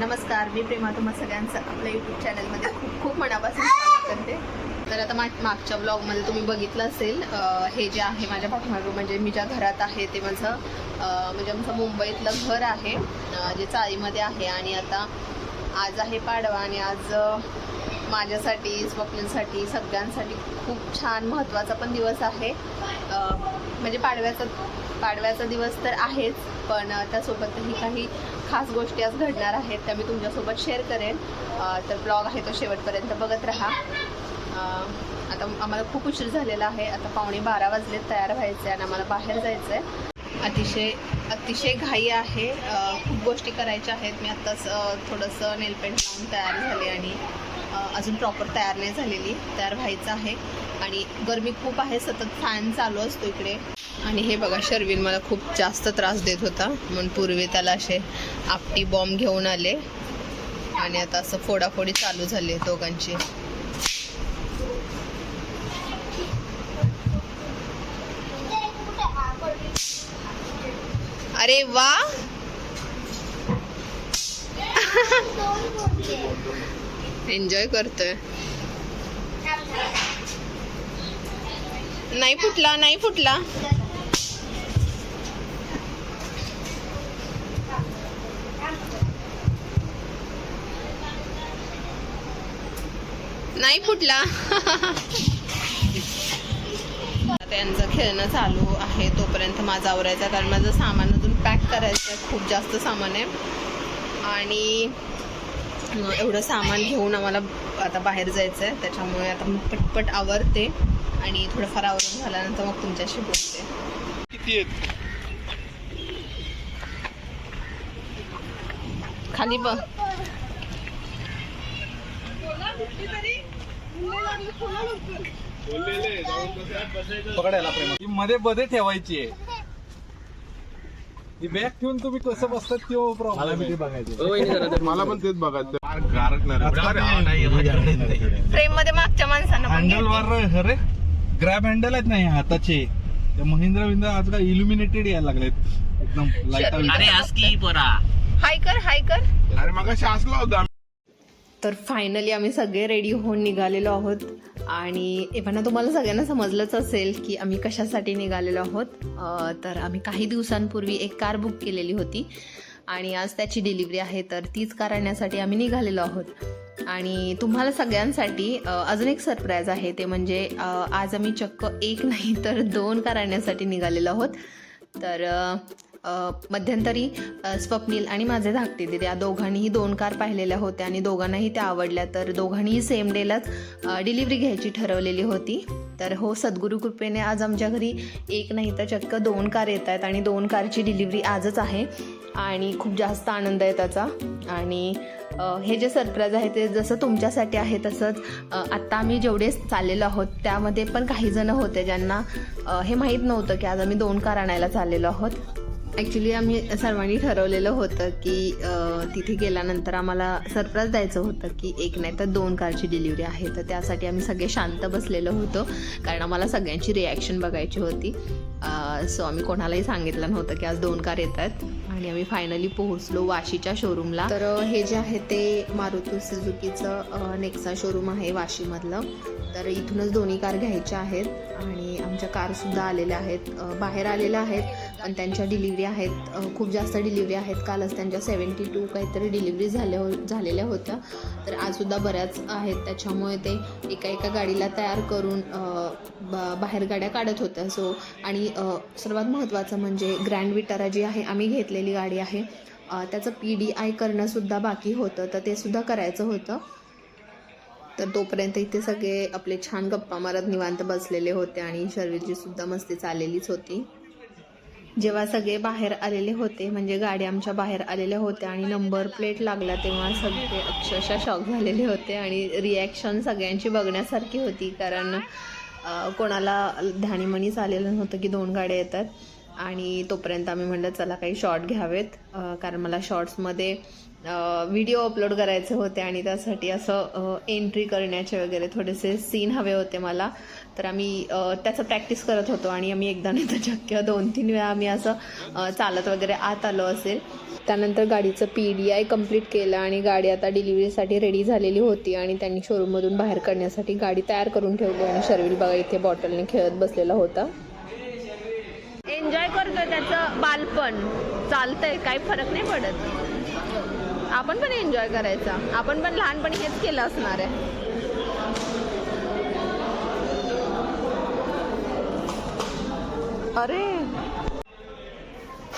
नमस्कार मी प्रेमा तुम्हा सगळ्यांचं आपल्या यूट्यूब चॅनलमध्ये खूप खूप मनापासून आता मा मागच्या ब्लॉगमध्ये तुम्ही बघितलं असेल हे जे आहे माझ्या पाठीमागं म्हणजे मी ज्या घरात आहे ते माझं म्हणजे आमचं मुंबईतलं घर आहे जे चाळीमध्ये आहे. आणि आता आज आहे पाडवा आणि आज माझ्यासाठी स्वप्नांसाठी सगळ्यांसाठी खूप छान महत्त्वाचा पण दिवस आहे. म्हणजे पाडव्याचा पाडव्याचा दिवस तर आहेच पण त्यासोबतही काही खास गोष्टी आज घडणार आहेत त्या मी तुमच्यासोबत शेअर करेन. तर ब्लॉग आहे तो शेवटपर्यंत बघत राहा. आता आम्हाला खूप उशीर झालेला आहे. आता पावणे बारा वाजले तयार व्हायचं आहे आणि आम्हाला बाहेर जायचं आहे अतिशय अतिशय घाई आहे. खूप गोष्टी करायच्या आहेत. मी आत्ताच थोडंसं नेलपेंट लावून तयार झाले आणि अजून प्रॉपर तयार नाही झालेली. तयार व्हायचं आहे. आणि गरमी खूप आहे. सतत फॅन चालू असतो इकडे. आणि हे बघा शर्विन मला खूप जास्त त्रास देत होता. म्हणून पूर्वी त्याला असे आपटी बॉम्ब घेऊन आले. आणि आता असं फोडाफोडी चालू झाली दोघांची. अरे वा. एन्जॉय करतोय. नाही फुटला नाही फुटला. नाही फुटला. त्यांचं खेळणं चालू आहे तोपर्यंत माझा आवरायचा कारण माझं सामान अजून करायचं आहे. खूप जास्त सामान आहे. आणि एवढं सामान घेऊन आम्हाला आता बाहेर जायचं आहे त्याच्यामुळे आता मी पटपट आवरते. आणि थोडंफार आवरून झाल्यानंतर मग तुमच्याशी बोलते. किती आहेत? खाली बघ. पकडायला प्रेम ती मध्ये मध्ये ठेवायची आहे. बॅग ठेवून तुम्ही कसं बसतात तो प्रॉब्लेम बघायचं. मला पण तेच बघायचं. फ्रेममध्ये मागच्या माणसांना हँडल. वर ग्रॅब हँडल आहेत नाही हाताचे. ते महिंद्रा विंद्रा आजकाल इल्युमिनेटेड यायला लागलेत. एकदम लाइट अरे आज की पोरा. हाय कर हाय कर. अरे मग शासला होता तर फायनली आम्ही सगळे रेडी होऊन निघालेलो आहोत. आणि एव्हाना तुम्हाला सगळ्यांना समजलंच असेल की आम्ही कशासाठी निघालेलो आहोत. तर आम्ही काही दिवसांपूर्वी एक कार बुक केलेली होती आणि आज त्याची डिलिव्हरी आहे तर तीच कार आणण्यासाठी आम्ही निघालेलो आहोत. आणि तुम्हाला सगळ्यांसाठी अजून एक सरप्राईज आहे ते म्हणजे आज आम्ही चक्क एक नाही तर दोन कार आणण्यासाठी निघालेलो आहोत. तर मध्यंतरी स्वप्नील आणि माझे धाकटे दिदी. या दोघांनीही दोन कार पाहिलेल्या होत्या आणि दोघांनाही त्या आवडल्या. तर दोघांनीही सेम डेलाच डिलिव्हरी घ्यायची ठरवलेली होती. तर हो सद्गुरू कृपेने आज आमच्या घरी एक नाही तर चक्क दोन कार येत आहेत आणि दोन कारची डिलिव्हरी आजच आहे. आणि खूप जास्त आनंद आहे त्याचा. आणि हे जे सरप्राईज आहे ते जसं तुमच्यासाठी आहे तसंच आत्ता आम्ही जेवढे चाललेलो आहोत त्यामध्ये पण काही जण होते ज्यांना हे माहीत नव्हतं की आज आम्ही दोन कार आणायला चाललेलो आहोत. ॲक्च्युली आम्ही सर्वांनी ठरवलेलं होतं की तिथे गेल्यानंतर आम्हाला सरप्राईज द्यायचं होतं की एक नाही तर दोन कारची डिलिव्हरी आहे. तर त्यासाठी आम्ही सगळे शांत बसलेलो होतो. कारण आम्हाला सगळ्यांची रिॲक्शन बघायची होती. सो आम्ही कोणालाही सांगितलं नव्हतं की आज दोन कार येत आहेत आणि आम्ही फायनली पोहोचलो वाशीच्या शोरूमला तर हे जे आहे ते मारुती सुझुकीचं नेक्सा शोरूम आहे वाशीमधलं. तर इथूनच दोन्ही कार घ्यायच्या आहेत आणि आमच्या कारसुद्धा आलेल्या आहेत. बाहेर आलेल्या आहेत पण त्यांच्या डिलिव्हरी आहेत. खूप जास्त डिलिव्हरी आहेत. कालच त्यांच्या सेवन्टी टू काहीतरी डिलिव्हरी झाल्या हो झालेल्या होत्या. तर आजसुद्धा बऱ्याच आहेत. त्याच्यामुळे ते एका एका गाडीला तयार करून बाहेर गाड्या काढत होत्या. सो आणि सर्वात महत्त्वाचं म्हणजे ग्रँड विटारा जी आहे आम्ही घेतलेली गाडी आहे. त्याचं पी डी आय करणंसुद्धा बाकी होतं तर ते सुद्धा करायचं होतं. तर तोपर्यंत इथे सगळे आपले छान गप्पा मारत निवांत बसलेले होते आणि शर्वीजीसुद्धा मस्ती चाललेलीच होती. जेव्हा सगळे बाहेर आलेले होते म्हणजे गाड्या आमच्या बाहेर आलेल्या होत्या आणि नंबर प्लेट लागला तेव्हा सगळे अक्षरशः शॉक झालेले होते आणि रिॲक्शन सगळ्यांची बघण्यासारखी होती कारण कोणाला ध्यानीमणीच आलेलं नव्हतं की दोन गाड्या येतात. आणि तोपर्यंत आम्ही म्हणलं चला काही शॉर्ट घ्यावेत. कारण मला शॉर्ट्समध्ये व्हिडिओ अपलोड करायचे होते आणि त्यासाठी असं एंट्री करण्याचे वगैरे थोडेसे सीन हवे होते मला. तर आम्ही त्याचं प्रॅक्टिस करत होतो आणि आम्ही एकदा नाही तर चक्क दोन तीन वेळा आम्ही असं चालत वगैरे आत आलो असेल. त्यानंतर गाडीचं पी डी आय कंप्लीट केलं आणि गाडी आता डिलिव्हरीसाठी रेडी झालेली होती आणि त्यांनी शोरूममधून बाहेर काढण्यासाठी गाडी तयार करून ठेवली आणि शर्विल बघा इथे बॉटलने खेळत बसलेला होता. एन्जॉय करतोय त्याचं बालपण. चालतंय काही फरक नाही पडत. आपण पण एन्जॉय करायचा. आपण पण लहानपणी हेच केलं असणार आहे. अरे!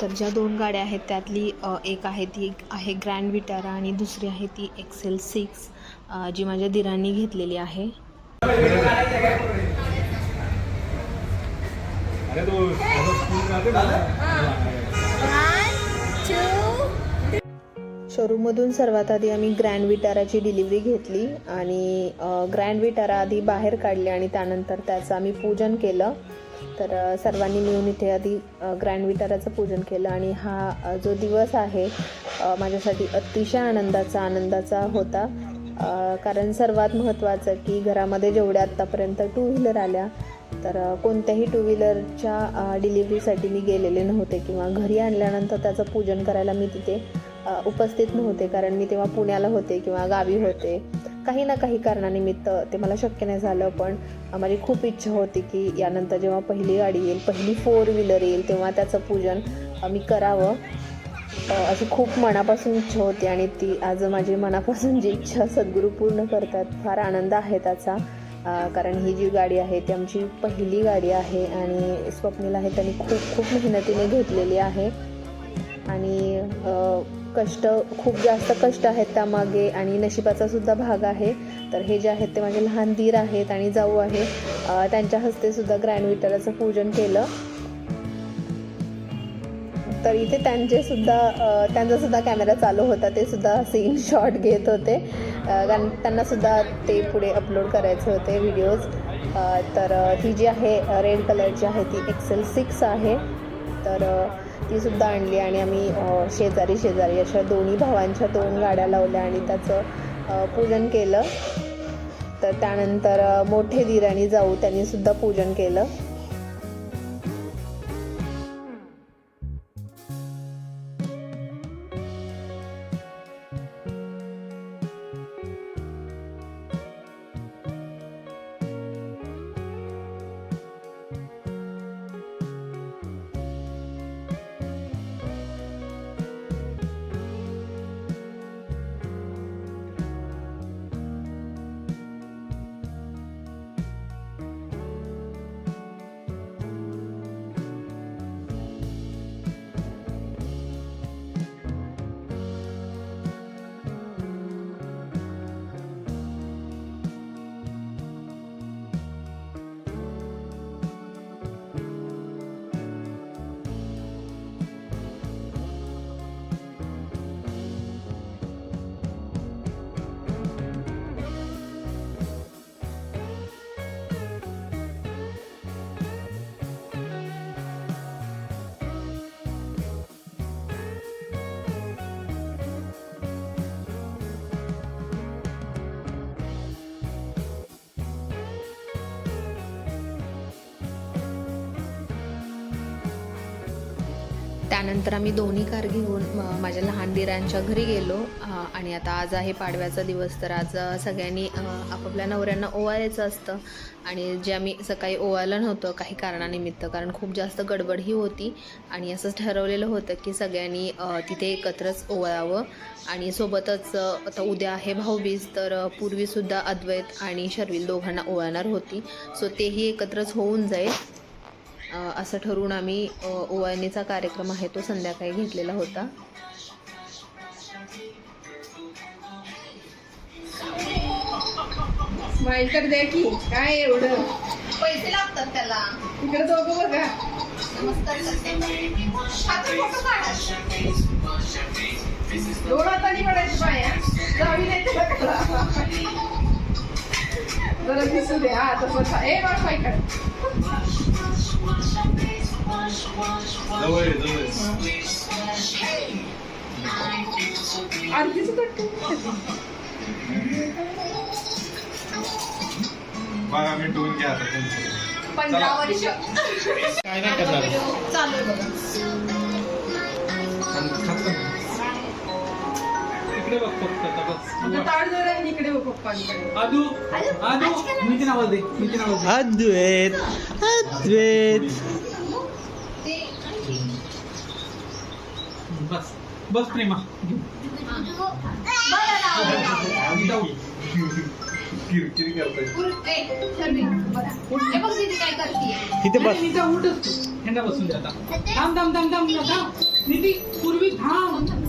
तर ज्या दोन गाड्या आहेत त्यातली एक आहे ती आहे ग्रँड विटारा आणि दुसरी आहे ती एक्सेल सिक्स जी माझ्या दिरांनी घेतलेली आहे. शोरूममधून सर्वात आधी आम्ही ग्रँड विटाराची डिलिव्हरी घेतली आणि ग्रँड विटारा आधी बाहेर काढले आणि त्यानंतर त्याचं आम्ही पूजन केलं. तर सर्वांनी मिळून इथे आधी ग्रँड विटाराचं पूजन केलं आणि हा जो दिवस आहे माझ्यासाठी अतिशय आनंदाचा आनंदाचा होता. कारण सर्वात महत्त्वाचं की घरामध्ये जेवढ्या आत्तापर्यंत टू व्हीलर आल्या तर कोणत्याही टू व्हीलरच्या डिलिव्हरीसाठी मी गेलेले नव्हते किंवा घरी आणल्यानंतर त्याचं पूजन करायला मी तिथे उपस्थित नव्हते. कारण मी तेव्हा पुण्याला होते किंवा गावी होते. काही ना काही कारणानिमित्त ते मला शक्य नाही झालं. पण माझी खूप इच्छा होती की यानंतर जेव्हा पहिली गाडी येईल पहिली फोर व्हीलर येईल तेव्हा त्याचं पूजन मी करावं. अशी खूप मनापासून इच्छा होती आणि ती आज माझी मनापासून जी इच्छा सद्गुरू पूर्ण करतात फार आनंद आहे त्याचा. कारण ही जी गाडी आहे ती आमची पहिली गाडी आहे आणि स्वप्नील आहे त्यांनी खूप खूप मेहनतीने घेतलेली आहे. आणि कष्ट खूप जास्त कष्ट आहेत त्यामागे आणि नशिबाचा सुद्धा भाग आहे. तर हे जे आहेत ते माझे लहान दीर आहेत आणि जाऊ आहे. त्यांच्या हस्ते सुद्धा ग्रँड विटाराचं पूजन केलं. तर इथे त्यांचे सुद्धा त्यांचासुद्धा त्यांचा सुद्धा कॅमेरा चालू होता ते सुद्धा सीन शॉट घेत होते. कारण त्यांना सुद्धा ते पुढे अपलोड करायचे होते व्हिडिओज तर ही जी आहे रेड कलरची आहे ती एक्सेल सिक्स आहे. तर तीसुद्धा ती सुद्धा आणली आणि आम्ही शेजारी शेजारी अशा दोन्ही भावांच्या दोन गाड्या लावल्या आणि त्याचं पूजन केलं. तर त्यानंतर मोठे दिराणी जाऊ त्यांनी सुद्धा पूजन केलं. त्यानंतर आम्ही दोन्ही कार घेऊन माझ्या लहान दिरांच्या घरी गेलो. आणि आता आज आहे पाडव्याचा दिवस तर आज सगळ्यांनी आपापल्या नवऱ्यांना ओवाळायचं असतं. आणि जे आम्ही सकाळी ओवाळलं नव्हतं काही कारणानिमित्त कारण खूप जास्त गडबडही होती. आणि असंच ठरवलेलं होतं की सगळ्यांनी तिथे एकत्रच ओवाळावं. आणि सोबतच आता उद्या आहे भाऊबीज तर पूर्वीसुद्धा अद्वैत आणि शर्विल दोघांना ओवाळणार होती. सो तेही एकत्रच होऊन जाईल. असं ठरवून आम्ही अ, ओवाळणीचा कार्यक्रम आहे तो संध्याकाळी घेतलेला होता. तर द्या की. काय एवढं? पैसे लागतात त्याला. इकडे दोघं बघा. दोन हातांनी पडायची बाया जावी नाही कळा. जरा दिसू दे हा तसं ए बा बाईकडे जवळ ये, जवळ ये. आरतीचं कट्टू बघा मी टोन घ्या आता तुमचं. पंधरा वर्ष काय नाही करणार चालू आहे बघा इकडे बघ फक्त आता बस इकडे बघ पप्पांकडे. आदू आदू नितीन आवाज दे नितीन आवाज दे अद्वैत अद्वैत. बस बस प्रेमा. किरकिरी करताय. इथे बस. नीता उठच तू हेंडा बसून दे आता. थांब थांब थांब थांब थांब. निती पूर्वी थांब.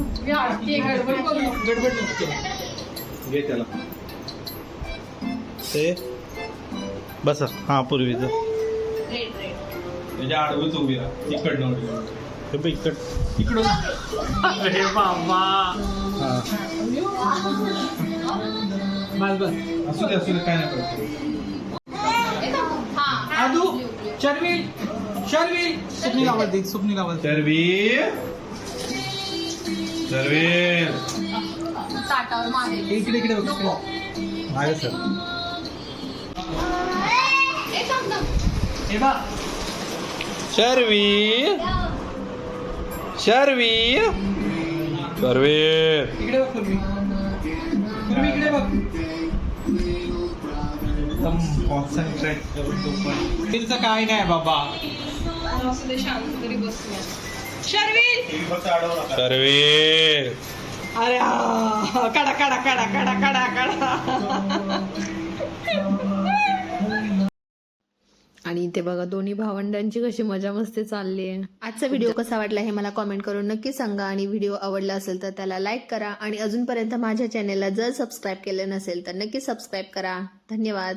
घे त्याला. ते? बस हा पूर्वीचं. त्याच्या आडवच उभी राहा. इकडनं उभी राहा. हे बघ इकड. इकडून अरे बाबा. बस बस असू दे असू दे काय नाही करत. आदू शर्विल शर्विल. स्वप्नील आवाज दे स्वप्नील आवाज शर्विल. ताटावर मागे. इकडे इकडे. मागे सर. शर्वी शर्वी शर्वीर इकडे बघ पूर्वी इकडे बघ. एकदम कॉन्सन्ट्रेट करतो पण. तिचं काय नाही बाबा. शांत तरी बसूया. शर्वीर अरे हा. काढा काढा काढा काढा काढा काढा. आणि ते बघा दोन्ही भावंडांची कशी मजा मस्ती चालली आहे. आजचा व्हिडिओ कसा वाटला हे मला कॉमेंट करून नक्की सांगा. आणि व्हिडिओ आवडला असेल तर त्याला लाईक करा. आणि अजूनपर्यंत माझ्या चॅनेलला जर सबस्क्राईब केलं नसेल तर नक्की सबस्क्राईब करा. धन्यवाद.